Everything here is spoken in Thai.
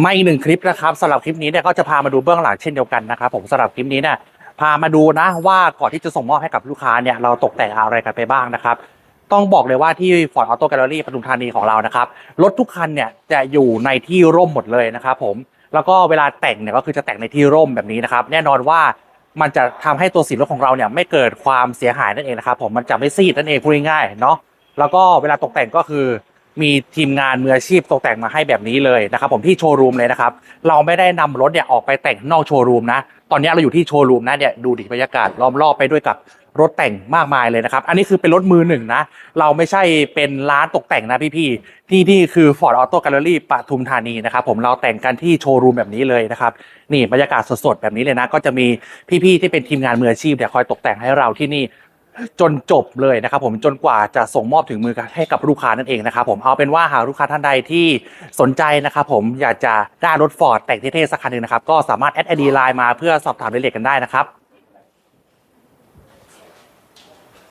ไมาอีกหนึ่งคลิปนะครับสำหรับคลิปนี้เนี่ยก็จะพามาดูเบื้องหลังเช่นเดียวกันนะครับผมสำหรับคลิปนี้เนี่ยพามาดูนะว่าก่อนที่จะส่งมอบให้กับลูกค้าเนี่ยเราตกแต่งอะไรกันไปบ้างนะครับ ต้องบอกเลยว่าที่ Ford Auto Gallery ปทุมธานีของเรานะครับรถทุกคันเนี่ยจะอยู่ในที่ร่มหมดเลยนะครับผมแล้วก็เวลาแต่งเนี่ยก็คือจะแต่งในที่ร่มแบบนี้นะครับ แน่นอนว่ามันจะทำให้ตัวสีรถของเราเนี่ยไม่เกิดความเสียหายนั่นเองนะครับผมมันจะไม่ซีดนั่นเองพูดง่ายๆเนาะแล้วก็เวลาตกแต่งก็คือ มีทีมงานมืออาชีพตกแต่งมาให้แบบนี้เลยนะครับผมที่โชว์รูมเลยนะครับเราไม่ได้นำรถเนี่ยออกไปแต่งนอกโชว์รูมนะตอนนี้เราอยู่ที่โชว์รูมนะเนี่ยดูดิบรรยากาศล้อมรอบไปด้วยกับรถแต่งมากมายเลยนะครับ อันนี้คือเป็นรถมือหนึ่งนะ เราไม่ใช่เป็นร้านตกแต่งนะพี่ๆที่นี่คือ Ford Auto Gallery ปทุมธานีนะครับผมเราแต่งกันที่โชว์รูมแบบนี้เลยนะครับ นี่บรรยากาศสดๆแบบนี้เลยนะ ก็จะมีพี่ๆที่เป็นทีมงานมืออาชีพเนี่ยคอยตกแต่งให้เราที่นี่ จนจบเลยนะครับผมจนกว่าจะส่งมอบถึงมือให้กับลูกค้านั่นเองนะครับผมเอาเป็นว่าหากลูกค้าท่านใดที่สนใจนะครับผมอยากจะได้รถฟอร์ดแต่งเท่ๆสักคันหนึ่งนะครับก็สามารถแอดไอดีไลน์มาเพื่อสอบถามรายละเอียดกันได้นะครับ